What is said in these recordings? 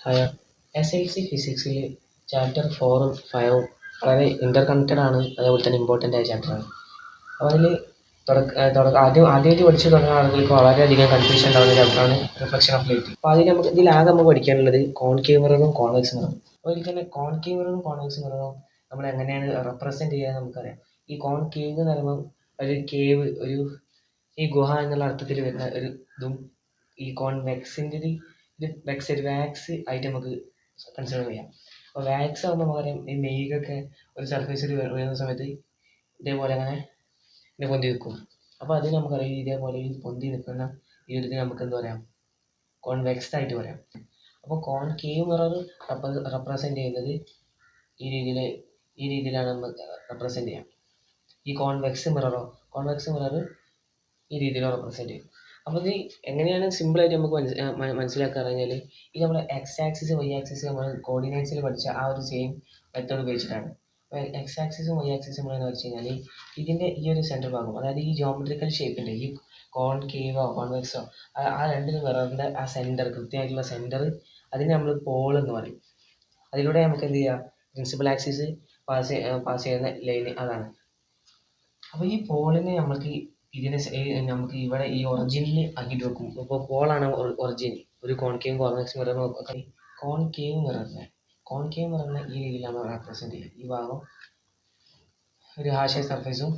Hi S L C ഫിസിക്സിൽ chapter ഫോറും ഫൈവും വളരെ ഇന്റർ കണക്റ്റഡ് ആണ്. അതേപോലെ തന്നെ ഇമ്പോർട്ടന്റ് ആയ ചാപ്റ്ററാണ് അപ്പോൾ അതിൽ ആദ്യം ആദ്യമായിട്ട് പഠിച്ച് തുടങ്ങുന്ന ആളുകൾക്ക് വളരെയധികം കൺഫ്യൂഷൻ ഉണ്ടാകുന്ന ചാപ്റ്ററാണ് റിഫ്ലക്ഷൻ ഓഫ് ലൈറ്റ് അപ്പോൾ അതിൽ നമുക്ക് ഇതിലാകെ നമുക്ക് പഠിക്കാനുള്ളത് കോൺകേവ് മിററും കോൺവെക്സ് മിററും അപ്പോൾ തന്നെ കോൺകേവ് മിററും കോൺവെക്സ് മിററും നമ്മൾ എങ്ങനെയാണ് റെപ്രസെന്റ് ചെയ്യുക നമുക്കറിയാം. ഈ കോൺകേവ് എന്ന് പറയുമ്പോൾ ഒരു കേവ് ഒരു ഈ ഗുഹ എന്നുള്ള അർത്ഥത്തിൽ വരുന്ന ഒരു ഇതും ഈ കോൺവെക്സിന്റെ ഒരു ഒരു ഒരു വാക്സ് ആയിട്ട് നമുക്ക് കൺസിഡർ ചെയ്യാം. അപ്പോൾ വാക്സ് ആകുമ്പോൾ നമുക്കറിയാം ഈ മെഴുകൊക്കെ ഒരു സർഫേസിൽ വരുന്ന സമയത്ത് ഇതേപോലെ അങ്ങനെ ഇതിനെ പൊന്തി നിൽക്കും. അപ്പോൾ അതിന് നമുക്കറിയാം ഇതേപോലെ ഈ പൊന്തി നിൽക്കുന്ന ഈ ഒരു നമുക്ക് എന്താ പറയാം? കോൺവെക്സ് ആയിട്ട് പറയാം. അപ്പോൾ കോൺകേവ് മിറർ റെപ്രസെന്റ് ചെയ്യുന്നത് ഈ രീതിയിൽ ഈ രീതിയിലാണ് നമ്മൾ റെപ്രസെന്റ് ചെയ്യാം. ഈ കോൺവെക്സ് മിററോ കോൺവെക്സ് മിറർ ഈ രീതിയിൽ റെപ്രസെന്റ് ചെയ്യും. അപ്പോൾ ഇത് എങ്ങനെയാണ് സിമ്പിളായിട്ട് നമുക്ക് മനസ്സിലാക്കുക പറഞ്ഞാൽ ഈ നമ്മുടെ എക്സ് ആക്സിസ് വൈ ആക്സിസ് നമ്മൾ കോർഡിനേറ്റ്സിൽ പഠിച്ച ആ ഒരു സെയിം മെത്തേഡ് ഉപയോഗിച്ചിട്ടാണ്. അപ്പോൾ എക്സ് ആക്സിസും വൈ ആക്സിസും നമ്മൾ എന്ന് വെച്ച് കഴിഞ്ഞാൽ ഇതിന്റെ ഈ ഒരു സെന്റർ ഭാഗം അതായത് ഈ ജോമെട്രിക്കൽ ഷേപ്പിന്റെ ഈ കോൺ കോൺകേവോ കോൺവെക്സോ ആ രണ്ടിന് മിററിന്റെ ആ സെന്റർ കൃത്യമായിട്ടുള്ള സെന്റർ അതിനെ നമ്മൾ പോൾ എന്ന് പറയും. അതിലൂടെ നമുക്ക് എന്ത് ചെയ്യാം? പ്രിൻസിപ്പൽ ആക്സിസ് പാസ് പാസ് ചെയ്യുന്ന ലൈൻ അതാണ്. അപ്പോൾ ഈ പോളിനെ നമുക്ക് ഇതിനെ നമുക്ക് ഇവിടെ ഈ ഒറിജിനിൽ ആക്കിയിട്ട് വെക്കും. ഇപ്പോൾ കോളാണ് ഒറിജിൻ ഒരു കോൺകേവ് കോർണക്സ് മിറർ കോൺകേവ് മിററിനെ കോൺകേവ് മിററിനെ ഈ രീതിയിലാണ് റെപ്രസെന്റ് ചെയ്യുക ഈ ഭാഗം ഒരു ഹാഷ സർഫേസും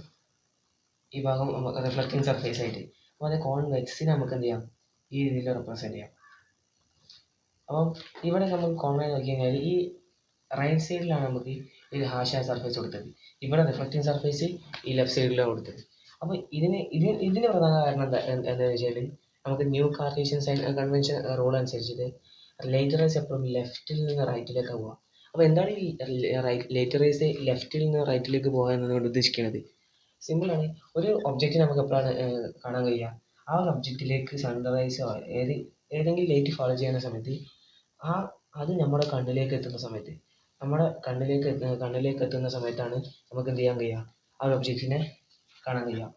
ഈ ഭാഗം റിഫ്ലക്റ്റിംഗ് സർഫേസ് ആയിട്ട്. അപ്പോൾ അത് കോൺവെക്സിനെ നമുക്ക് എന്ത് ചെയ്യാം? ഈ രീതിയിൽ റെപ്രസെന്റ് ചെയ്യാം. അപ്പം ഇവിടെ നമ്മൾ കോൺവെക്സ് നോക്കി കഴിഞ്ഞാൽ ഈ റൈറ്റ് സൈഡിലാണ് നമുക്ക് ഈ ഹാഷ സർഫേസ് കൊടുത്തത്. ഇവിടെ റിഫ്ലക്റ്റിംഗ് സർഫേസ് ഈ ലെഫ്റ്റ് സൈഡിലാണ് കൊടുത്തത്. അപ്പോൾ ഇതിന് ഇതിന് ഇതിന് പ്രധാന കാരണം എന്താ? എന്താണെന്ന് വെച്ചാൽ നമുക്ക് new Cartesian sign convention rule അനുസരിച്ചിട്ട് ലേറ്റർ റേസ് എപ്പോഴും ലെഫ്റ്റിൽ നിന്ന് റൈറ്റിലേക്ക് പോവുക അപ്പോൾ എന്താണ് ഈ റൈറ്റ് ലേറ്റർ റേസ് ലെഫ്റ്റിൽ നിന്ന് റൈറ്റിലേക്ക് പോകുക എന്നതുകൊണ്ട് ഉദ്ദേശിക്കുന്നത് സിമ്പിളാണ് ഒരു ഒബ്ജക്റ്റ് നമുക്ക് എപ്പോഴാണ് കാണാൻ കഴിയുക? ആ ഒരു ഒബ്ജക്റ്റിലേക്ക് സൺറൈസോ ഏത് ഏതെങ്കിലും ലൈറ്റ് ഫോളോ ചെയ്യുന്ന സമയത്ത് ആ അത് നമ്മുടെ കണ്ണിലേക്ക് എത്തുന്ന സമയത്ത് നമ്മുടെ കണ്ണിലേക്ക് കണ്ണിലേക്ക് എത്തുന്ന സമയത്താണ് നമുക്ക് എന്ത് ചെയ്യാൻ കഴിയുക? ആ ഒരു ഒബ്ജക്റ്റിനെ കാണാൻ കഴിയാം.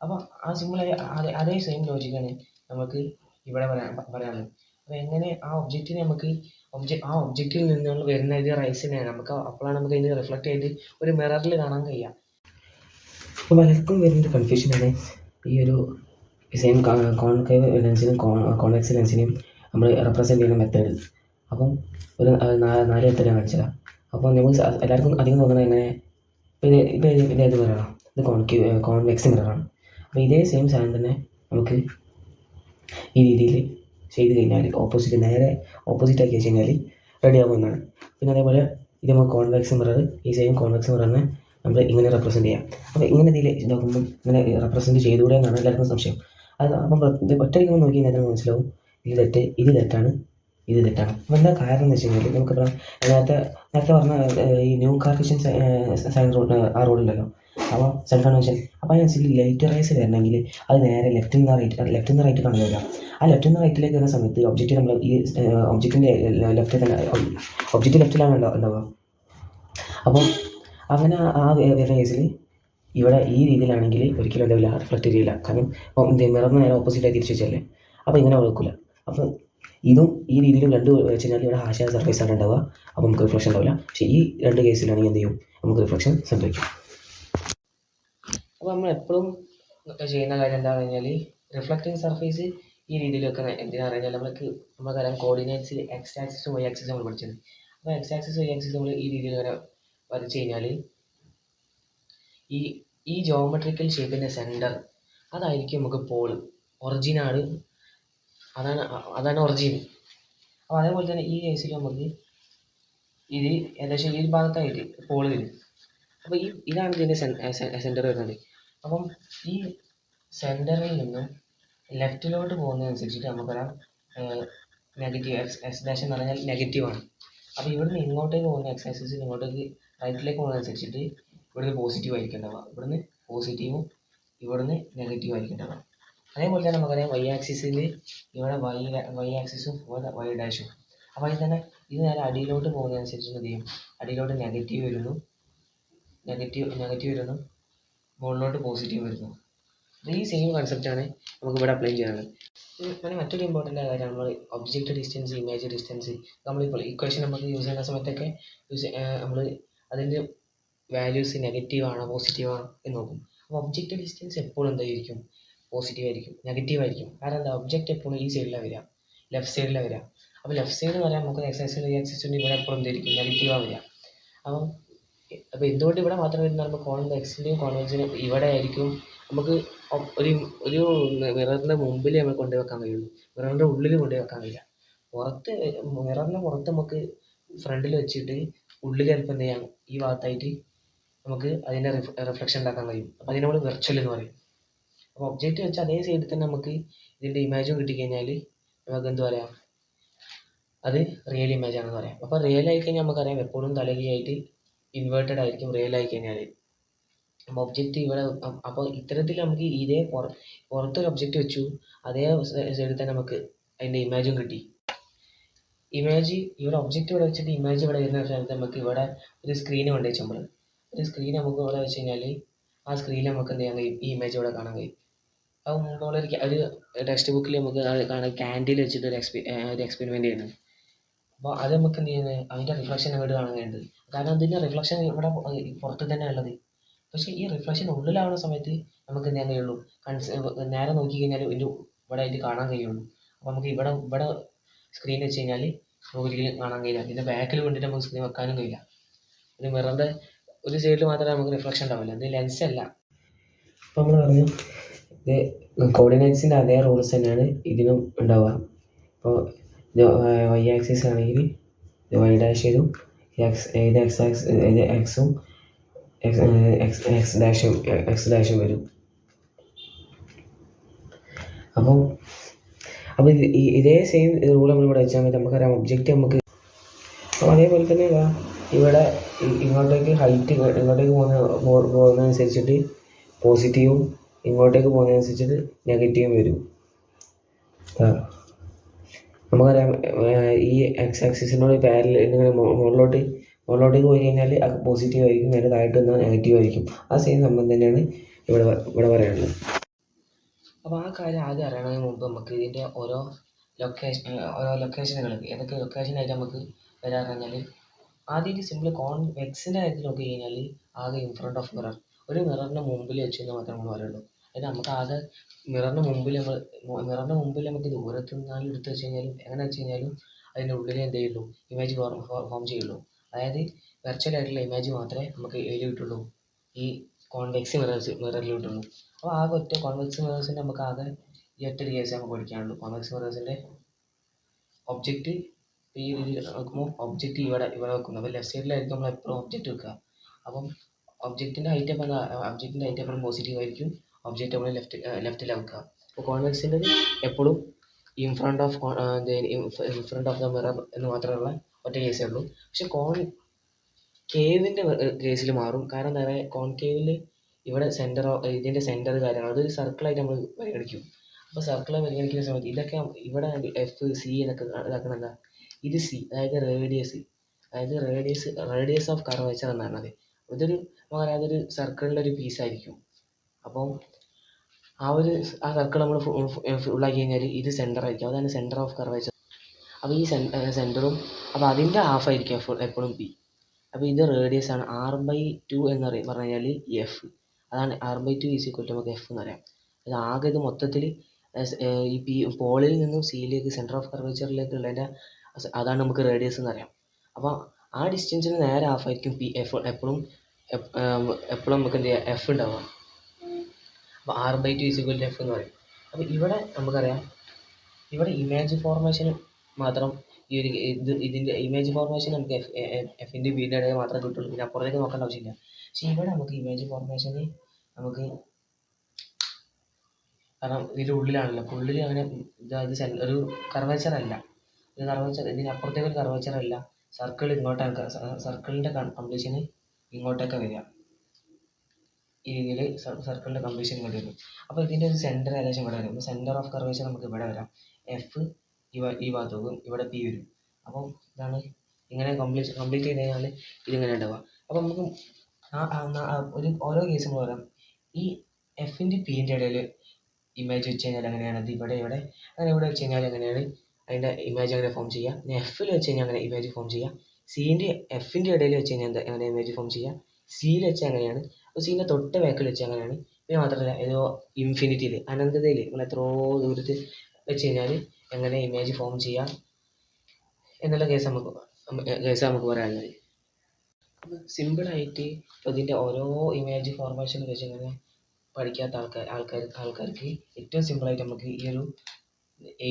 അപ്പോൾ ആ സിമ്പിളായ അതേ അതേ സെയിം ലോജിക്കാണ് നമുക്ക് ഇവിടെ പറയാൻ പറയാനുള്ളത്. അപ്പോൾ എങ്ങനെ ആ ഒബ്ജക്റ്റിനെ നമുക്ക് ഒബ്ജക്റ്റ് ആ ഒബ്ജക്റ്റിൽ നിന്നുള്ള വരുന്ന ഇത് റൈസിനെ നമുക്ക് അപ്പോഴാണ് നമുക്ക് അതിന് റിഫ്ലക്റ്റ് ചെയ്ത് ഒരു മിററിൽ കാണാൻ കഴിയുക അപ്പോൾ പലർക്കും വരുന്നൊരു കൺഫ്യൂഷനാണ് ഈ ഒരു സെയിം കോൺകേവ് ലെൻസിനും കോൺവെക്സ് ലെൻസിനെയും നമ്മൾ റെപ്രസെന്റ് ചെയ്യുന്ന മെത്തേഡ് അപ്പം ഒരു നാല് മെത്തേഡ് കാണിച്ചത് അപ്പോൾ നമുക്ക് എല്ലാവർക്കും അധികം തോന്നുന്നത് എങ്ങനെ? ഇപ്പോൾ ഇതിന്റെ ഇത് പറയണം. ഇത് കോൺക്യൂ കോൺവെക്സ് മിററാണ് അപ്പോൾ ഇതേ സെയിം സാധനം തന്നെ നമുക്ക് ഈ രീതിയിൽ ചെയ്ത് കഴിഞ്ഞാൽ ഓപ്പോസിറ്റ് നേരെ ഓപ്പോസിറ്റ് ആക്കി വെച്ച് കഴിഞ്ഞാൽ റെഡി ആകുമെന്നാണ് പിന്നെ അതേപോലെ ഇത് നമുക്ക് കോൺവെക്സ് മിറർ ഈ സെയിം കോൺവെക്സ് മിററിനെ നമ്മൾ ഇങ്ങനെ റെപ്രസെന്റ് ചെയ്യാം. അപ്പോൾ ഇങ്ങനെ ഇതിൽ നോക്കുമ്പോൾ ഇങ്ങനെ റെപ്രസെന്റ് ചെയ്തുകൂടെ എന്നാണ് എല്ലാവർക്കും സംശയം. അത് അപ്പം ഒറ്റയ്ക്ക് നോക്കി കഴിഞ്ഞാൽ മനസ്സിലാവും. ഇത് തെറ്റ് ഇത് തെറ്റാണ് ഇത് തെറ്റാണ്. അപ്പോൾ എന്താ കാരണം എന്ന് വെച്ച് കഴിഞ്ഞാൽ നമുക്കിപ്പോൾ നേരത്തെ നേരത്തെ പറഞ്ഞ ഈ ന്യൂ കാർട്ടീഷ്യൻ സൈൻ റോഡ് ആ റോഡുണ്ടല്ലോ അപ്പോൾ സെൽഫ് കൺവെൻഷൻ അപ്പോൾ അതിനനുസരിച്ച് ലൈറ്റ് റൈസ് വരണമെങ്കിൽ അത് നേരെ ലെഫ്റ്റിൽ നിന്ന് റൈറ്റ് ലെഫ്റ്റിൽ നിന്ന് റൈറ്റ് കാണുന്നില്ല ആ ലെഫ്റ്റിൽ നിന്ന് റൈറ്റിലേക്ക് വരുന്ന സമയത്ത് ഒബ്ജക്റ്റ് നമ്മൾ ഈ ഒബ്ജക്റ്റിന്റെ ലെഫ്റ്റ് തന്നെ ഒബ്ജക്റ്റ് ലെഫ്റ്റിലാണ് ഉണ്ടാവുക. അപ്പം അങ്ങനെ ആ വരുന്ന കേസിൽ ഇവിടെ ഈ രീതിയിലാണെങ്കിൽ ഒരിക്കലും എന്താവില്ല റിഫ്ലക്റ്റ് ചെയ്യില്ല. കാരണം മിററിന് നേരെ ഓപ്പോസിറ്റായി തിരിച്ചു വെച്ചല്ലേ? അപ്പോൾ ഇങ്ങനെ കൊടുക്കില്ല അപ്പോൾ ഇതും ഈ രീതിയിലും രണ്ട് വെച്ച് കഴിഞ്ഞാൽ ഇവിടെ ഹാഷ സർഫേസ് ആണ് ഉണ്ടാവുക. അപ്പോൾ നമുക്ക് റിഫ്ലക്ഷൻ ഉണ്ടാവില്ല. പക്ഷേ ഈ രണ്ട് കേസിലാണെങ്കിൽ എന്ത് ചെയ്യും? നമുക്ക് റിഫ്ലക്ഷൻ സംഭവിക്കും. അപ്പോൾ നമ്മൾ എപ്പോഴും ചെയ്യുന്ന കാര്യം എന്താണെന്ന് കഴിഞ്ഞാൽ റിഫ്ലക്റ്റിംഗ് സർഫേസ് ഈ രീതിയിൽ വെക്കുന്ന എന്തിനാണെന്ന് പറഞ്ഞാൽ നമുക്ക് നമുക്കറിയാം കോർഡിനേറ്റ്സിൽ എക്സ് ആക്സിസ് വൈ ആക്സിസ് നമ്മൾ പഠിച്ചത്. അപ്പോൾ എക്സ് ആക്സിസ് വൈ ആക്സിസ് നമ്മൾ ഈ രീതിയിൽ വരെ വരച്ച് കഴിഞ്ഞാൽ ഈ ഈ ജോമെട്രിക്കൽ ഷേപ്പിന്റെ സെന്റർ അതായിരിക്കും നമുക്ക് പോൾ ഒറിജിനാണ് അതാണ് അതാണ് ഒറിജിൻ അപ്പോൾ അതേപോലെ തന്നെ ഈ കേസിൽ നമുക്ക് ഇത് ഏകദേശം ഈ ഭാഗത്തായിട്ട് പോൾ വരും അപ്പോൾ ഈ ഇതാണ് ഇതിന്റെ സെന്റർ വരുന്നത്. അപ്പം ഈ സെന്ററിൽ നിന്നും ലെഫ്റ്റിലോട്ട് പോകുന്നതനുസരിച്ചിട്ട് നമുക്കറിയാം നെഗറ്റീവ് എക്സ് എക്സ് ഡാഷ് എന്ന് പറഞ്ഞാൽ നെഗറ്റീവാണ് അപ്പോൾ ഇവിടുന്ന് ഇങ്ങോട്ടേക്ക് പോകുന്ന എക്സ് ആക്സിസ് ഇങ്ങോട്ടേക്ക് റൈറ്റിലേക്ക് പോകുന്നതനുസരിച്ചിട്ട് ഇവിടുന്ന് പോസിറ്റീവ് ആയിരിക്കും ഉണ്ടാവുക ഇവിടുന്ന് പോസിറ്റീവും ഇവിടുന്ന് നെഗറ്റീവ് ആയിരിക്കും ഉണ്ടാവുക അതേപോലെ തന്നെ നമുക്കറിയാം വൈ ആക്സിസിൽ ഇവിടെ വൈ വൈ ആക്സിസും വൈ ഡാഷും അപ്പോൾ അതിൽ തന്നെ ഇത് നേരെ അടിയിലോട്ട് പോകുന്നതനുസരിച്ച് എന്ത് ചെയ്യും? അടിയിലോട്ട് നെഗറ്റീവ് വരുന്നു. നെഗറ്റീവ് നെഗറ്റീവ് വരുന്നു. മുകളിലോട്ട് പോസിറ്റീവ് വരുന്നു. ഈ സെയിം കൺസെപ്റ്റാണ് നമുക്ക് ഇവിടെ അപ്ലൈ ചെയ്യാനുള്ളത്. പിന്നെ മറ്റൊരു ഇമ്പോർട്ടന്റ് കാര്യം നമ്മൾ ഒബ്ജക്റ്റ് ഡിസ്റ്റൻസ് ഇമേജ് ഡിസ്റ്റൻസ് നമ്മളിപ്പോൾ ഇക്വേഷൻ നമുക്ക് യൂസ് ചെയ്യുന്ന സമയത്തൊക്കെ യൂസ് നമ്മൾ അതിന്റെ വാല്യൂസ് നെഗറ്റീവ് ആണോ പോസിറ്റീവ് ആണോ എന്ന് നോക്കും. അപ്പോൾ ഒബ്ജക്റ്റ് ഡിസ്റ്റൻസ് എപ്പോഴും എന്തായിരിക്കും? പോസിറ്റീവ് ആയിരിക്കും നെഗറ്റീവ് ആയിരിക്കും. കാരണം എന്താ? ഒബ്ജക്റ്റ് എപ്പോഴും ഈ സൈഡിലാണ് വരിക ലെഫ്റ്റ് സൈഡിലാണ് വരിക അപ്പോൾ ലെഫ്റ്റ് സൈഡ് പറയാൻ നമുക്ക് എക്സസൈസിൽ ഈ വൈ ആക്സിസിന്റെ ഇവിടെ എപ്പോഴും എന്തായിരിക്കും? നെഗറ്റീവാണ് വരിക അപ്പം അപ്പോൾ എന്തുകൊണ്ട് ഇവിടെ മാത്രം വരുന്ന പറയുമ്പോൾ കോൺവെക്സിന്റെയും കോൺവെക്സിന്റെയും ഇവിടെ ആയിരിക്കും നമുക്ക് ഒരു ഒരു മിററിന്റെ മുമ്പിൽ നമ്മൾ കൊണ്ടുപോയി വെക്കാൻ കഴിയുള്ളൂ. മിററിന്റെ ഉള്ളിൽ കൊണ്ടുപോയി വെക്കാൻ കഴിയില്ല. പുറത്ത് മിററിന്റെ പുറത്ത് നമുക്ക് ഫ്രണ്ടിൽ വെച്ചിട്ട് ഉള്ളിൽ ചിലപ്പോൾ എന്ത് ചെയ്യാം? ഈ ഭാഗത്തായിട്ട് നമുക്ക് അതിന്റെ റിഫ്ലക്ഷൻ ഉണ്ടാക്കാൻ കഴിയും. അപ്പോൾ അതിനെ നമ്മൾ വെർച്വൽ എന്ന് പറയും. അപ്പോൾ ഒബ്ജക്റ്റ് വെച്ച് അതേ സൈഡിൽ തന്നെ നമുക്ക് ഇതിന്റെ ഇമേജും കിട്ടിക്കഴിഞ്ഞാൽ നമുക്ക് എന്ത് പറയാം? അത് റിയൽ ഇമേജ് ആണെന്ന് പറയാം. അപ്പോൾ റിയൽ ആയി കഴിഞ്ഞാൽ നമുക്കറിയാം എപ്പോഴും തലകീഴായിട്ട് ഇൻവേർട്ടഡ് ആയിരിക്കും റിയൽ ആയി കഴിഞ്ഞാൽ അപ്പോൾ ഒബ്ജക്റ്റ് ഇവിടെ അപ്പോൾ ഇത്തരത്തിൽ നമുക്ക് ഇതേ പുറ പുറത്തൊരു ഒബ്ജക്റ്റ് വെച്ചു അതേ സൈഡിൽ തന്നെ നമുക്ക് അതിന്റെ ഇമേജും കിട്ടി. ഇമേജ് ഇവിടെ ഒബ്ജക്റ്റ് ഇവിടെ വെച്ചിട്ട് ഇമേജ് ഇവിടെ വരുന്ന സമയത്ത് നമുക്ക് ഇവിടെ ഒരു സ്ക്രീൻ ഉണ്ട് വെച്ച് നമ്മൾ ഒരു സ്ക്രീൻ നമുക്ക് ഇവിടെ വെച്ച് കഴിഞ്ഞാൽ ആ സ്ക്രീനിൽ നമുക്ക് എന്ത് ചെയ്യാൻ കഴിയും? ഈ ഇമേജ് ഇവിടെ കാണാൻ കഴിയും. അത് മുമ്പുള്ള ഒരു ടെക്സ്റ്റ് ബുക്കിൽ നമുക്ക് കാണാൻ കാണാം ക്യാൻഡിൽ വെച്ചിട്ട് ഒരു എക്സ്പെ ഒരു എക്സ്പെരിമെന്റ് ചെയ്യുന്നത്. അപ്പോൾ അത് നമുക്ക് എന്ത് ചെയ്യുന്നത്? അതിന്റെ റിഫ്ലക്ഷൻ അങ്ങോട്ട് കാണാൻ കഴിയുന്നുണ്ട് കാരണം അതിന്റെ റിഫ്ലക്ഷൻ ഇവിടെ പുറത്ത് തന്നെ ഉള്ളത്. പക്ഷേ ഈ റിഫ്ലക്ഷൻ ഉള്ളിലാവുന്ന സമയത്ത് നമുക്ക് എന്ത് ചെയ്യാൻ കഴിയുള്ളൂ? കൺസ് നേരെ നോക്കി കഴിഞ്ഞാൽ ഇതിന്റെ ഇവിടെ ആയിട്ട് കാണാൻ കഴിയുള്ളൂ. അപ്പോൾ നമുക്ക് ഇവിടെ ഇവിടെ സ്ക്രീൻ വെച്ച് കഴിഞ്ഞാൽ നമുക്ക് ഒരിക്കലും കാണാൻ കഴിയില്ല. പിന്നെ ബാക്കിൽ കൊണ്ടിട്ട് നമുക്ക് സ്ക്രീൻ വെക്കാനും കഴിയില്ല. ഒരു മിററിന്റെ ഒരു സൈഡിൽ മാത്രമേ നമുക്ക് റിഫ്ലക്ഷൻ ഉണ്ടാവില്ല ഇത് ലെൻസ് അല്ല. അപ്പോൾ നമ്മൾ പറഞ്ഞു ഇത് കോർഡിനേറ്റ്സിന്റെ അതേ റൂൾസ് തന്നെയാണ് ഇതിനും ഉണ്ടാവുക. അപ്പോൾ വൈ ആക്സിസ് ആണെങ്കിൽ ഇത് വൈ ഡാഷ് ചെയ്തു. എക്സ് ഏത് എക്സ് എക്സ് ഇത് എക്സും എക്സ് എക്സ് എക്സ് ഡാഷും എക്സ് ഡാഷും വരും. അപ്പം അപ്പോൾ ഇത് സെയിം റൂൾ നമ്മൾ ഇവിടെ വെച്ചാൽ മതി. നമുക്കറിയാം ഒബ്ജക്റ്റ് നമുക്ക് അപ്പോൾ അതേപോലെ തന്നെ ഇവിടെ ഇങ്ങോട്ടേക്ക് ഹൈറ്റ് ഇങ്ങോട്ടേക്ക് പോകുന്ന പോകുന്നതനുസരിച്ചിട്ട് പോസിറ്റീവും ഇങ്ങോട്ടേക്ക് പോകുന്നതനുസരിച്ചിട്ട് നെഗറ്റീവും വരും. ആ. നമുക്കറിയാം ഈ എക്സ് ആക്സിസിനോട് പാരൽ ഇങ്ങനെ മുകളിലോട്ട് മുകളിലോട്ടേക്ക് പോയി കഴിഞ്ഞാൽ അത് പോസിറ്റീവ് ആയിരിക്കും നേരെ താഴോട്ട് വന്നാൽ നെഗറ്റീവ് ആയിരിക്കും. ആ സെയിം സംഭവം തന്നെയാണ് ഇവിടെ ഇവിടെ പറയാനുള്ളത്. അപ്പോൾ ആ കാര്യം ആദ്യം അറിയണമെങ്കിൽ മുമ്പ് നമുക്ക് ഇതിന്റെ ഓരോ ലൊക്കേഷൻ ഓരോ ലൊക്കേഷനുകൾ ഏതൊക്കെ ലൊക്കേഷനായിട്ട് നമുക്ക് വരാൻ പറഞ്ഞാൽ ആദ്യമായിട്ട് സിമ്പിൾ കോൺവെക്സിന്റെ കാര്യത്തിൽ നോക്കി കഴിഞ്ഞാൽ ആകെ ഇൻ ഫ്രണ്ട് ഓഫ് മിറർ ഒരു മിററിന്റെ മുമ്പിൽ വെച്ച് എന്ന് മാത്രമേ നമ്മൾ പറയുള്ളൂ അതായത് നമുക്ക് ആകെ മിററിന്റെ മുമ്പിൽ നമ്മൾ മിററിന് മുമ്പിൽ നമുക്ക് ദൂരത്ത് നിന്നാലും എടുത്ത് വെച്ച് കഴിഞ്ഞാലും എങ്ങനെ വെച്ച് കഴിഞ്ഞാലും അതിന്റെ ഉള്ളിൽ എന്ത് ചെയ്യുള്ളൂ? ഇമേജ് ഫോം ചെയ്യുള്ളൂ. അതായത് വെർച്വൽ ആയിട്ടുള്ള ഇമേജ് മാത്രമേ നമുക്ക് ഇതിൽ കിട്ടുള്ളൂ. ഈ കോൺവെക്സ് മിറേഴ്സ് മിററിൽ കിട്ടുള്ളൂ. അപ്പോൾ ആകെ ഒറ്റ കോൺവെക്സ് മിറേഴ്സിന്റെ നമുക്ക് ആകെ ഈ ഒറ്റൊരു കേസ് നമുക്ക് പഠിക്കാനുള്ളൂ. കോൺവെക്സ് മിറേഴ്സിന്റെ ഒബ്ജക്റ്റ് ഈ രീതിയിൽ നോക്കുമ്പോൾ ഒബ്ജക്റ്റ് ഇവിടെ ഇവിടെ വെക്കുന്നു. അപ്പോൾ ലെഫ്റ്റ് സൈഡിലായിരിക്കും നമ്മൾ എപ്പോഴും ഒബ്ജക്റ്റ് വെക്കുക. അപ്പം ഒബ്ജക്റ്റിന്റെ ഹൈറ്റ് എപ്പോഴും ഒബ്ജക്റ്റിന്റെ ഹൈറ്റ് എപ്പോഴും പോസിറ്റീവ് ആയിരിക്കും. ഒബ്ജക്റ്റ് നമ്മൾ ലെഫ്റ്റ് ലെഫ്റ്റിൽ വെക്കുക അപ്പോൾ കോൺവെക്സിന്റെ എപ്പോഴും in front of in front of the mirror എന്ന് മാത്രമുള്ള ഒറ്റ കേസേ ഉള്ളൂ. പക്ഷെ കോൺ കേവിന്റെ കേസിൽ മാറും. കാരണം എന്താ പറയുക കോൺകേവിൽ ഇവിടെ സെന്റർ ഇതിന്റെ സെന്റർ കാര്യങ്ങൾ അതൊരു സർക്കിളായിട്ട് നമ്മൾ പരിഗണിക്കും. അപ്പോൾ സർക്കിൾ പരിഗണിക്കുന്ന സമയത്ത് ഇതൊക്കെ ഇവിടെ എഫ് സി എന്നൊക്കെ ഇതാക്കുന്ന എന്താ? ഇത് സി അതായത് റേഡിയസ് അതായത് റേഡിയസ് റേഡിയസ് ഓഫ് കർവേച്ചർ എന്നാണ് അത്. ഇതൊരു അതൊരു സർക്കിളിന്റെ ഒരു പീസായിരിക്കും അപ്പം ആ ഒരു ആ സർക്കിൾ നമ്മൾ ഫുള്ളാക്കി കഴിഞ്ഞാൽ ഇത് സെന്റർ ആയിരിക്കും. അതാണ് സെന്റർ ഓഫ് കർവേച്ചർ അപ്പോൾ ഈ സെന്ററും അപ്പോൾ അതിന്റെ ഹാഫ് ആയിരിക്കും എഫ് എപ്പോഴും ബി അപ്പോൾ ഇത് റേഡിയസ് ആണ് ആർ ബൈ ടു എന്ന് പറയും പറഞ്ഞു കഴിഞ്ഞാൽ എഫ് അതാണ് R by two is equal to നമുക്ക് എഫ് എന്ന് പറയാം. അത് ആകെ ഇത് മൊത്തത്തിൽ ഈ പി പോളിൽ നിന്നും സിയിലേക്ക് സെന്റർ ഓഫ് കർവേച്ചറിലേക്ക് ഉള്ളതിന്റെ അതാണ് നമുക്ക് റേഡിയസ് എന്ന് പറയാം. അപ്പോൾ ആ ഡിസ്റ്റൻസിന് നേരെ ഹാഫ് ആയിരിക്കും പി എഫ് എപ്പോഴും എപ്പോഴും നമുക്ക് എന്ത് ചെയ്യാം എഫ് ഉണ്ടാവുക. അപ്പോൾ R by two is equal to F എന്ന് പറയും. അപ്പോൾ ഇവിടെ നമുക്കറിയാം ഇവിടെ ഇമേജ് ഫോർമേഷൻ മാത്രം ഈ ഒരു ഇത് ഇതിന്റെ ഇമേജ് ഫോർമേഷൻ നമുക്ക് എഫ് എഫിന്റെ ബീന്റെ ഇടയിൽ മാത്രമേ കിട്ടുള്ളൂ. പിന്നെ അപ്പുറത്തേക്ക് നോക്കേണ്ട ആവശ്യമില്ല. പക്ഷേ ഇവിടെ നമുക്ക് ഇമേജ് ഫോർമേഷന് നമുക്ക് കാരണം ഇതിന്റെ ഉള്ളിലാണല്ലോ. അപ്പോൾ ഉള്ളിൽ അങ്ങനെ ഇത് ഒരു കർവേച്ചർ അല്ല. ഒരു കർവേച്ചർ ഇതിന് അപ്പുറത്തേക്ക് ഒരു കർവേച്ചർ അല്ല. സർക്കിൾ ഇങ്ങോട്ടാണ് സർക്കിളിന്റെ കംപ്ലീഷന് ഇങ്ങോട്ടേക്കാണ് വരിക. ഈ രീതിയിൽ സർക്കിളിന്റെ കംപ്ലീഷൻ ഇങ്ങോട്ട് വരും. അപ്പോൾ ഇതിന്റെ ഒരു സെന്റർ ഏകദേശം ഇവിടെ വരും. സെന്റർ ഓഫ് കർവേച്ചർ നമുക്ക് ഇവിടെ വരാം. എഫ് ഈ ഭാഗത്ത് പോകും ഇവിടെ പി വരും. അപ്പോൾ ഇതാണ് ഇങ്ങനെ കംപ്ലീറ്റ് കംപ്ലീറ്റ് ചെയ്ത് കഴിഞ്ഞാൽ ഇതിങ്ങനെ ഉണ്ടാവുക. അപ്പോൾ നമുക്ക് ഒരു ഓരോ കേസും പറയാം. ഈ എഫിന്റെ പിന്റെ ഇടയിൽ ഇമേജ് വെച്ച് കഴിഞ്ഞാൽ എങ്ങനെയാണ്? അത് ഇവിടെ ഇവിടെ അങ്ങനെ ഇവിടെ വെച്ച് കഴിഞ്ഞാൽ എങ്ങനെയാണ്? അതിന്റെ ഇമേജ് അങ്ങനെ ഫോം ചെയ്യുക? പിന്നെ എഫിൽ വെച്ച് കഴിഞ്ഞാൽ അങ്ങനെ ഇമേജ് ഫോം ചെയ്യുക? സീന്റെ എഫിന്റെ ഇടയിൽ വെച്ച് കഴിഞ്ഞാൽ എന്താ എങ്ങനെ ഇമേജ് ഫോം ചെയ്യുക? സിയിൽ വെച്ച് എങ്ങനെയാണ്? അപ്പോൾ സീന്റെ തൊട്ട് ബാക്കിൽ വെച്ച് അങ്ങനെയാണ്. പിന്നെ മാത്രമല്ല ഏതോ ഇൻഫിനിറ്റിയിൽ അനന്തതയിൽ നമ്മൾ എത്രയോ ദൂരത്തിൽ വെച്ച് കഴിഞ്ഞാൽ എങ്ങനെ ഇമേജ് ഫോം ചെയ്യാം എന്നുള്ള കേസ് നമുക്ക് കേസ് നമുക്ക് പറയാനുള്ളത് സിമ്പിളായിട്ട് ഇപ്പോൾ ഓരോ ഇമേജ് ഫോർമേഷൻ വെച്ച് ഇങ്ങനെ പഠിക്കാത്ത ആൾക്കാർ ആൾക്കാർ ആൾക്കാർക്ക് ഏറ്റവും സിമ്പിളായിട്ട് നമുക്ക് ഈ ഒരു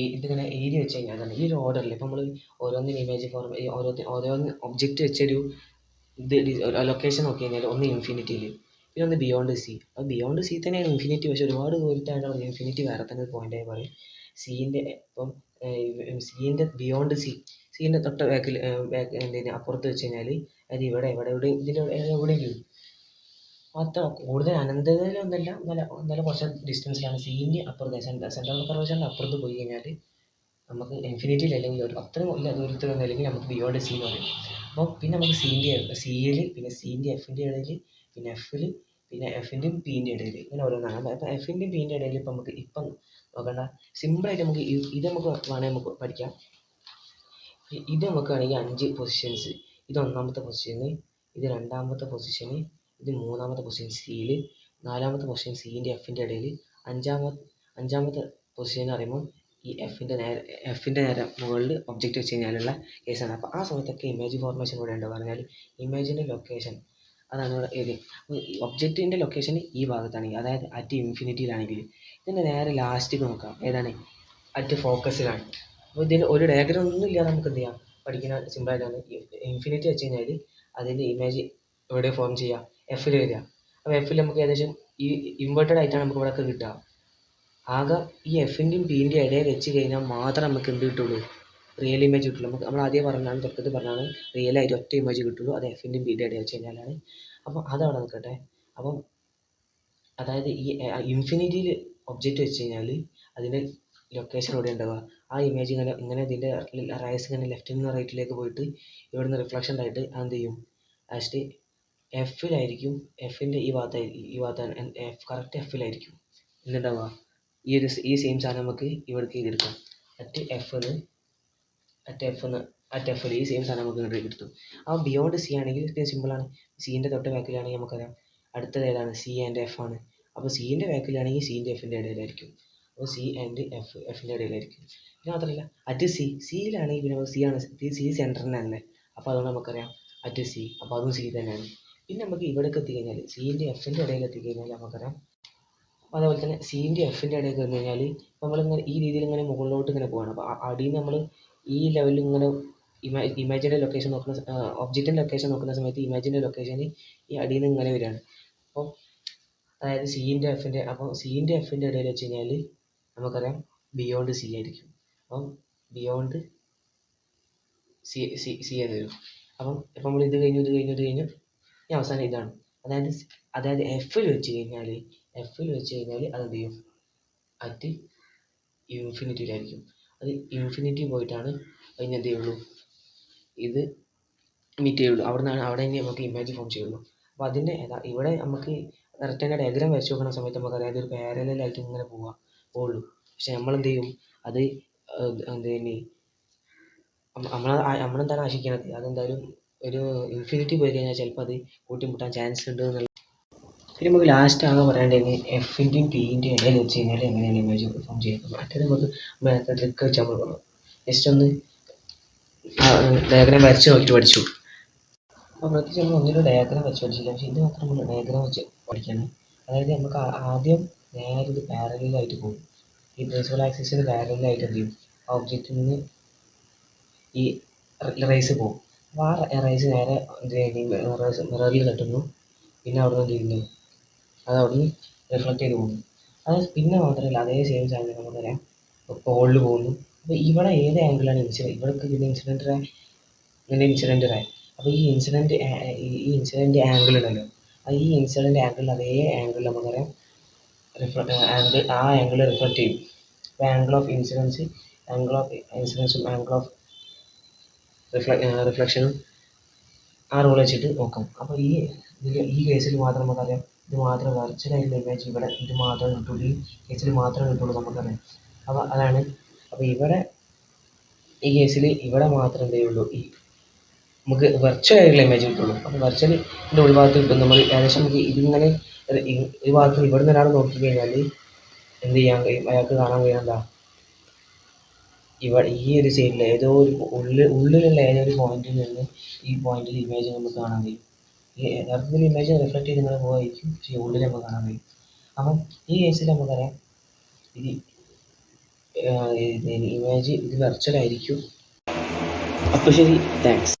ഇതിങ്ങനെ എഴുതി വെച്ച് കഴിഞ്ഞാൽ തന്നെ ഈ ഒരു ഓർഡറിൽ ഇപ്പോൾ നമ്മൾ ഓരോന്നിന് ഇമേജ് ഫോർമ ഓരോ ഓരോന്ന് ഒബ്ജക്റ്റ് വെച്ചൊരു ഇത് ലൊക്കേഷൻ നോക്കി കഴിഞ്ഞാൽ ഒന്ന് ഇൻഫിനിറ്റിയിൽ പിന്നെ ഒന്ന് ബിയോണ്ട് സി അത് ബിയോണ്ട് സി തന്നെയാണ് ഇൻഫിനിറ്റി പക്ഷെ ഒരുപാട് ദൂരത്തായിട്ടാണ് ഇൻഫിനിറ്റി വേറെ തന്നെ ഒരു പോയിന്റായി പറയും സീന്റെ ഇപ്പം സീന്റെ ബിയോണ്ട് സി സീന്റെ തൊട്ട് ബാക്കിൽ ബാക്ക് എന്തിന് അപ്പുറത്ത് വെച്ച് കഴിഞ്ഞാൽ അത് ഇവിടെ ഇവിടെ ഇവിടെ ഇതിന്റെ എവിടെയെങ്കിലും അത്ര കൂടുതൽ അനന്തതയിലൊന്നുമല്ല നല്ല നല്ല കുറച്ച് ഡിസ്റ്റൻസിലാണ് സീന്റെ അപ്പുറത്ത് സെൻട്രൽ കർവേച്ചറിന്റെ അപ്പുറത്ത് പോയി കഴിഞ്ഞാൽ നമുക്ക് ഇൻഫിനിറ്റിയിൽ അല്ലെങ്കിൽ ഒരു അത്രയും ഇല്ല ദൂരത്തിലൊന്നും അല്ലെങ്കിൽ നമുക്ക് ബിയോണ്ട് സി എന്ന് പറയും. അപ്പോൾ പിന്നെ നമുക്ക് സീന്റെ സീയിൽ പിന്നെ സീന്റെ എഫിന്റെ ഇടയിൽ പിന്നെ എഫിൽ പിന്നെ എഫിന്റെയും പീന്റെ ഇടയിൽ ഇങ്ങനെ ഓരോന്നാണ്. അപ്പോൾ എഫിന്റെയും പീന്റെ ഇടയിൽ ഇപ്പം നമുക്ക് ഇപ്പം നോക്കണ്ട. സിമ്പിളായിട്ട് നമുക്ക് ഇത് നമുക്ക് വേണമെങ്കിൽ നമുക്ക് പഠിക്കാം. ഇത് നമുക്ക് വേണമെങ്കിൽ അഞ്ച് പൊസിഷൻസ് ഇത് ഒന്നാമത്തെ പൊസിഷന് ഇത് രണ്ടാമത്തെ പൊസിഷന് ഇത് മൂന്നാമത്തെ പൊസിഷൻ സിയിൽ നാലാമത്തെ പൊസിഷൻ സീന്റെ എഫിന്റെ ഇടയിൽ അഞ്ചാമത്തെ അഞ്ചാമത്തെ പൊസിഷൻ എന്ന് പറയുമ്പോൾ ഈ എഫിന്റെ നേരെ എഫിന്റെ നേരെ മുകളിൽ ഒബ്ജക്റ്റ് വെച്ച് കഴിഞ്ഞാലുള്ള കേസാണ് അപ്പോൾ ആ സമയത്തൊക്കെ ഇമേജ് ഫോർമേഷൻ കൂടെ ഉണ്ട്? പറഞ്ഞാൽ ഇമേജിന്റെ ലൊക്കേഷൻ അതാണ് ഇവിടെ ഏത്? ഒബ്ജക്റ്റിന്റെ ലൊക്കേഷൻ ഈ ഭാഗത്താണെങ്കിൽ അതായത് അറ്റ് ഇൻഫിനിറ്റിയിലാണെങ്കിൽ ഇതിന്റെ നേരെ ലാസ്റ്റിൽ നോക്കാം. ഏതാണ്? അറ്റ് ഫോക്കസിലാണ് അപ്പോൾ ഇതിന്റെ ഒരു ഡയഗ്രം ഒന്നും ഇല്ലാതെ നമുക്ക് എന്ത് ചെയ്യാം? പഠിക്കുന്ന സിമ്പിളായിട്ടാണ് ഇൻഫിനിറ്റി വെച്ച് കഴിഞ്ഞാൽ അതിന്റെ ഇമേജ് എവിടെ ഫോം ചെയ്യുക എഫിൽ വരിക. അപ്പോൾ എഫിൽ നമുക്ക് ഏകദേശം ഈ ഇൻവേർട്ടഡ് ആയിട്ടാണ് നമുക്ക് ഇവിടെ കിട്ടുക. ആകെ ഈ എഫിന്റെയും പീന്റെയും ഇടയിൽ വെച്ച് കഴിഞ്ഞാൽ മാത്രമേ നമുക്ക് എന്ത് കിട്ടുള്ളൂ? റിയൽ ഇമേജ് കിട്ടുള്ളൂ. നമുക്ക് നമ്മൾ ആദ്യം പറഞ്ഞാണ് തൊട്ടത് പറഞ്ഞാണ് റിയൽ ആയിട്ട് ഒറ്റ ഇമേജ് കിട്ടുള്ളൂ. അത് എഫിന്റെയും ബി ഡിയുടെ വെച്ച് കഴിഞ്ഞാലാണ്. അപ്പം അതവിടെ നിൽക്കട്ടെ. അപ്പം അതായത് ഈ ഇൻഫിനിറ്റിയിൽ ഒബ്ജക്റ്റ് വെച്ച് കഴിഞ്ഞാൽ അതിന്റെ ലൊക്കേഷൻ എവിടെ ഉണ്ടാവുക? ആ ഇമേജ് ഇങ്ങനെ ഇങ്ങനെ ഇതിന്റെ റൈസ് ഇങ്ങനെ ലെഫ്റ്റിൽ നിന്ന് റൈറ്റിലേക്ക് പോയിട്ട് ഇവിടുന്ന് റിഫ്ലക്ഷൻ ആയിട്ട് എന്ത് ചെയ്യും? ലാസ്റ്റ് എഫിലായിരിക്കും എഫിന്റെ ഈ ഭാഗത്തായിരിക്കും ഈ ഭാഗത്താണ് എഫ് കറക്റ്റ് എഫിലായിരിക്കും എന്തുണ്ടാവുക? ഈ ഒരു ഈ സെയിം സാധനം നമുക്ക് ഇവിടേക്ക് ചെയ്തെടുക്കാം അറ്റ് എഫ് എന്ന് എഫ് എന്ന് അറ്റ് എഫിൽ ഈ സെയിം സാധനം നമുക്ക് ഇങ്ങോട്ട് കിട്ടും ആ ബിയോണ്ട് സി ആണെങ്കിൽ ഇത് സിമ്പിളാണ് സീന്റെ തൊട്ട് ബാക്കിലാണെങ്കിൽ നമുക്കറിയാം. അടുത്തത് ഏതാണ്? സി ആൻഡ് എഫ് ആണ്. അപ്പോൾ സീന്റെ ബാക്കിലാണെങ്കിൽ സീന്റെ എഫിന്റെ ഇടയിലായിരിക്കും. അപ്പോൾ സി ആൻഡ് എഫ് എഫിന്റെ ഇടയിലായിരിക്കും. പിന്നെ മാത്രമല്ല അറ്റ് സി സിയിലാണെങ്കിൽ പിന്നെ സി ആണ് സി സെന്ററിനല്ലേ അപ്പോൾ അതുകൊണ്ട് നമുക്കറിയാം അറ്റ് സി അപ്പോൾ അതും സി തന്നെയാണ്. പിന്നെ നമുക്ക് ഇവിടേക്ക് എത്തിക്കഴിഞ്ഞാൽ സീന്റെ എഫിന്റെ ഇടയിൽ എത്തിക്കഴിഞ്ഞാൽ നമുക്കറിയാം അതേപോലെ തന്നെ സീന്റെ എഫിന്റെ ഇടയിൽ വന്നു കഴിഞ്ഞാൽ നമ്മളിങ്ങനെ ഈ രീതിയിൽ ഇങ്ങനെ മുകളിലോട്ട് ഇങ്ങനെ പോകണം അപ്പോൾ അടിയിൽ നമ്മൾ ഈ ലെവലിൽ ഇങ്ങനെ ഇമാ ഇമാജിന്റെ ലൊക്കേഷൻ നോക്കുന്ന ഒബ്ജക്റ്റിന്റെ ലൊക്കേഷൻ നോക്കുന്ന സമയത്ത് ഇമാജിന്റെ ലൊക്കേഷന് ഈ അടിയിൽ നിന്ന് ഇങ്ങനെ വരികയാണ്. അപ്പോൾ അതായത് സീന്റെ എഫിന്റെ അപ്പോൾ സീന്റെ എഫിന്റെ ഇടയിൽ വെച്ച് കഴിഞ്ഞാൽ നമുക്കറിയാം ബിയോണ്ട് സി ആയിരിക്കും. അപ്പം ബിയോണ്ട് സി സി സി എന്ന് വരും. അപ്പം ഇപ്പം നമ്മൾ ഇത് കഴിഞ്ഞു ഇത് കഴിഞ്ഞു ഇത് കഴിഞ്ഞു. ഇനി അവസാനം ഇതാണ്. അതായത് അതായത് എഫിൽ വെച്ച് കഴിഞ്ഞാൽ എഫിൽ വെച്ച് കഴിഞ്ഞാൽ അത് എന്ത് ചെയ്യും? അറ്റ് ഇൻഫിനിറ്റിയിലായിരിക്കും അത് ഇൻഫിനിറ്റി പോയിട്ടാണ് അതിന് എന്ത് ചെയ്യുള്ളൂ ഇത് മീറ്റ് ചെയ്യുള്ളൂ അവിടെ നിന്നാണ് അവിടെ തന്നെ നമുക്ക് ഇമേജ് ഫോം ചെയ്യുള്ളൂ. അപ്പോൾ അതിന്റെ ഇവിടെ നമുക്ക് കറക്റ്റ് ഡയഗ്രാം വരച്ച് നോക്കുന്ന സമയത്ത് നമുക്ക് അതായത് ഒരു പാരലായിട്ട് ഇങ്ങനെ പോവാ പോവുള്ളൂ. പക്ഷെ നമ്മൾ എന്ത് ചെയ്യും അത് എന്ത് തന്നെ നമ്മൾ നമ്മളെന്താണ് ആശിക്കുന്നത് അതെന്തായാലും ഒരു ഇൻഫിനിറ്റി പോയി കഴിഞ്ഞാൽ ചിലപ്പോൾ അത് കൂട്ടിമുട്ടാൻ ചാൻസ് ഉണ്ട് എന്നുള്ള പിന്നെ നമുക്ക് ലാസ്റ്റ് ആകെ പറയേണ്ടത് എഫിന്റെയും പിന്റെയും ഇടയിൽ വെച്ച് കഴിഞ്ഞാൽ എങ്ങനെയാണ് ഇമേജ് പെർഫോം ചെയ്യുന്നത്? മറ്റേത് നമുക്ക് ട്രിക്ക് വെച്ചാൽ നമ്മൾ പറഞ്ഞു ജസ്റ്റ് ഒന്ന് ഡയഗ്രാം വരച്ച് നോക്കിയിട്ട് പഠിച്ചു. അപ്പോൾ പ്രത്യേകിച്ച് നമ്മൾ ഒന്നിലും ഡയഗ്രാം വെച്ച് പഠിച്ചില്ല പക്ഷേ ഇത് മാത്രം നമ്മൾ ഡയഗ്രാം വെച്ച് പഠിക്കണം. അതായത് നമുക്ക് ആദ്യം നേരെ ഇത് പാരലായിട്ട് പോകും. ഈ പ്രിൻസിപ്പൽ ആക്സിസിന് പാരലായിട്ട് എന്ത് ചെയ്യും? ഒബ്ജക്റ്റിൽ നിന്ന് ഈ റൈസ് പോകും. അപ്പോൾ ആ റൈസ് നേരെ എന്ത് മിററിൽ കെട്ടുന്നു പിന്നെ അവിടെ നിന്ന് എന്ത് ചെയ്യുന്നു? അത് അവിടുന്ന് റിഫ്ലക്റ്റ് ചെയ്ത് പോകുന്നു. അത് പിന്നെ മാത്രമല്ല അതേ സെയിം സാധനം പറയാം. പോളിൽ പോകുന്നു. അപ്പോൾ ഇവിടെ ഏത് ആംഗിളാണ് ഇൻസിഡന്റ് ഇവിടേക്ക് ഇതിന്റെ ഇൻസിഡന്റ് ഇതിന്റെ ഇൻസിഡന്റ് റായ് അപ്പോൾ ഈ ഇൻസിഡന്റ് ഈ ഇൻസിഡന്റ് ആംഗിൾ ഉണ്ടല്ലോ. അത് ഈ ഇൻസിഡന്റ് ആംഗിൾ അതേ ആംഗിൾ നമുക്കറിയാം റിഫ്ലക്ട് ആംഗിൾ ആ ആംഗിൾ റിഫ്ലക്റ്റ് ചെയ്യും. അപ്പോൾ angle of incidence angle of ഇൻസിഡൻസും angle of റിഫ്ലക്ഷനും ആ റൂൾ വെച്ചിട്ട് നോക്കാം. അപ്പോൾ ഈ ഈ കേസിൽ മാത്രം നമുക്കറിയാം. ഇത് മാത്രം വെർച്വലായിട്ടുള്ള ഇമേജ് ഇവിടെ ഇത് മാത്രമേ കിട്ടുള്ളൂ ഈ കേസിൽ മാത്രമേ കിട്ടുള്ളൂ നമുക്കറിയാം. അപ്പോൾ അതാണ് അപ്പോൾ ഇവിടെ ഈ കേസിൽ ഇവിടെ മാത്രമേ എന്തേ ഉള്ളൂ. ഈ നമുക്ക് വെർച്വൽ ആയിട്ടുള്ള ഇമേജ് കിട്ടുള്ളൂ. അപ്പോൾ വെർച്വൽ ഉൾഭാഗത്ത് കിട്ടും നമ്മൾ ഏകദേശം നമുക്ക് ഇതിങ്ങനെ ഈ ഭാഗത്ത് ഇവിടെ നിന്ന് ഒരാൾ നോക്കി കഴിഞ്ഞാൽ എന്ത് ചെയ്യാൻ കഴിയും? അയാൾക്ക് കാണാൻ കഴിയും എന്താ? ഇവ ഈ ഒരു സൈഡിൽ ഏതോ ഒരു ഉള്ളിൽ ഉള്ളിലുള്ള ഏതോ ഒരു പോയിന്റിൽ നിന്ന് ഈ പോയിന്റിൽ ഇമേജ് നമുക്ക് കാണാൻ കഴിയും. ഈ യഥാർത്ഥത്തിൽ ഇമേജ് റിഫ്ലക്ട് ചെയ്ത് ഇങ്ങനെ പോകായിരിക്കും പക്ഷേ ഉള്ളിൽ നമുക്ക് കാണാൻ കഴിയും. അപ്പം ഈ കേസിൽ നമുക്കറിയാം ഇത് ഇമേജ് ഇത് വെർച്വൽ ആയിരിക്കും. അപ്പോൾ ശരി താങ്ക്സ്